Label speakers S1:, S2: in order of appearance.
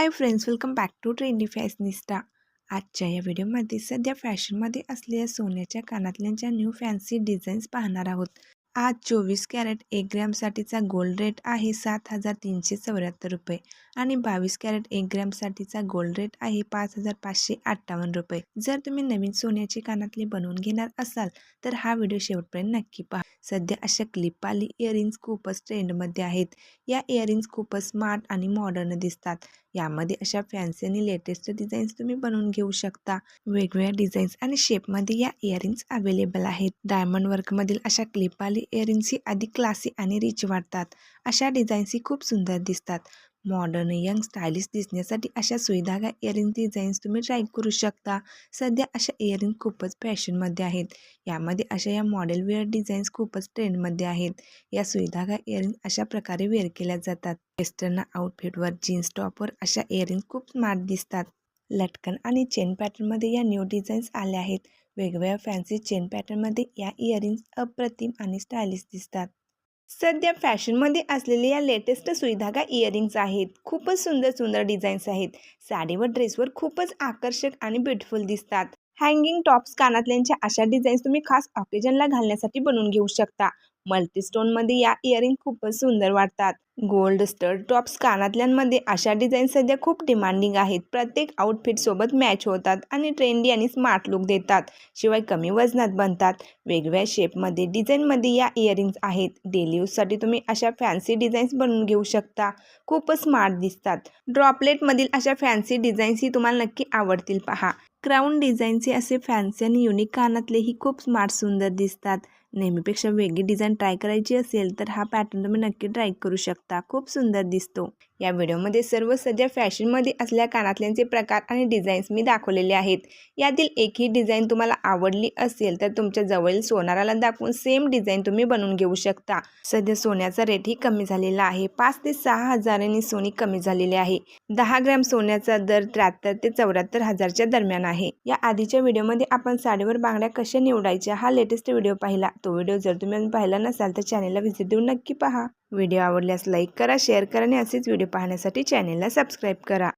S1: Hi friends welcome back to trendy fashionista आजच्या या व्हिडिओमध्ये सध्या फॅशनमध्ये असलेल्या सोन्याच्या कानातल्यांच्या न्यू फॅन्सी डिझाईन्स पाहणार आहोत. आज चोवीस कॅरेट एक ग्रॅमसाठीचा गोल्ड रेट आहे सात हजार तीनशे चौऱ्याहत्तर रुपये आणि बावीस कॅरेट एक ग्रॅमसाठीचा गोल्ड रेट आहे पाच हजार पाचशे अठ्ठावन्न रुपये. जर तुम्ही नवीन सोन्याचे कानातले बनवून घेणार असाल तर हा व्हिडिओ शेवटपर्यंत नक्की पहा. सध्या अशा क्लिपाली इयरिंग्स खूपच ट्रेंडमध्ये आहेत. या इयरिंग्स खूपच स्मार्ट आणि मॉडर्न दिसतात. यामध्ये अशा फॅन्सी आणि लेटेस्ट डिझाईन्स तुम्ही बनवून घेऊ शकता. वेगवेगळ्या डिझाईन्स आणि शेपमध्ये या इयरिंग्स अवेलेबल आहेत. डायमंड वर्कमधील अशा क्लिपाली इयरिंग्स ही अधिक क्लासी आणि रिच वाटतात. अशा डिझाईन्स ही खूप सुंदर दिसतात. मॉडर्न यंग स्टायलिश दिसण्यासाठी अशा सुविधागा इयरिंग डिझाईन्स तुम्ही ट्राय करू शकता. सध्या अशा इयरिंग खूपच फॅशनमध्ये आहेत. यामध्ये अशा या मॉडेल वेअर डिझाईन्स खूपच ट्रेंडमध्ये आहेत. या सुविधागा इयरिंग अशा प्रकारे वेअर केल्या जातात. वेस्टर्न आउटफिटवर जीन्स टॉपवर अशा इयरिंग खूप स्मार्ट दिसतात. लटकन आणि चेन पॅटर्नमध्ये या न्यू डिझाईन्स आल्या आहेत. वेगवेगळ्या फॅन्सी चेन पॅटर्नमध्ये या इयरिंग्स अप्रतिम आणि स्टायलिश दिसतात. सध्या फॅशनमध्ये असलेल्या या लेटेस्ट सुईधागा इयरिंग्स आहेत? खूपच सुंदर सुंदर डिझाईन्स आहेत. साडी व ड्रेसवर खूपच आकर्षक आणि ब्युटिफुल दिसतात. हँगिंग टॉप्स कानातल्यांच्या अशा डिझाईन्स तुम्ही खास ऑकेजनला घालण्यासाठी बनवून घेऊ शकता. मल्टीस्टोनमध्ये या इयरिंग खूपच सुंदर वाटतात. गोल्ड स्टड टॉप्स कानातल्यांमध्ये अशा डिझाईन सध्या खूप डिमांडिंग आहेत. प्रत्येक आउटफिटसोबत मॅच होतात आणि ट्रेंडी आणि स्मार्ट लुक देतात शिवाय कमी वजनात बनतात. वेगवेगळ्या शेपमध्ये डिझाईनमध्ये या इयरिंग्स आहेत. डेली यूजसाठी तुम्ही अशा फॅन्सी डिझाईन्स बनवून घेऊ शकता. खूपच स्मार्ट दिसतात. ड्रॉपलेटमधील अशा फॅन्सी डिझाईन्सही तुम्हाला नक्की आवडतील. पहा क्राऊन डिझाईनचे असे फॅन्सी आणि युनिक कानातलेही खूप स्मार्ट सुंदर दिसतात. नेहमीपेक्षा वेगळी डिझाईन ट्राय करायची असेल तर हा पॅटर्न तुम्ही नक्की ट्राय करू शकता. खूप सुंदर दिसतो. या व्हिडिओमध्ये सर्व सध्या फॅशनमध्ये असल्या कानातल्यांचे प्रकार आणि डिझाईन्स मी दाखवलेले आहेत. यातील एकही डिझाईन तुम्हाला आवडली असेल तर तुमच्या जवळील सोनाराला दाखवून सेम डिझाईन तुम्ही बनवून घेऊ शकता. सध्या सोन्याचा रेटही कमी झालेला आहे. पाच ते सहा हजारांनी सोनी कमी झालेली आहे. दहा ग्रॅम सोन्याचा दर त्र्याहत्तर ते चौऱ्याहत्तर हजारच्या दरम्यान आहे. या आधीच्या व्हिडिओमध्ये आपण साडीवर बांगड्या कशा निवडायच्या हा लेटेस्ट व्हिडिओ पाहिला. तो व्हिडिओ जर तुम्ही अजून पाहिला नसाल तर चॅनेलला व्हिजिट देऊन नक्की पहा. व्हिडिओ आवडल्यास लाईक करा शेअर करा आणि असेच व्हिडिओ पाहण्यासाठी चॅनेलला सबस्क्राईब करा.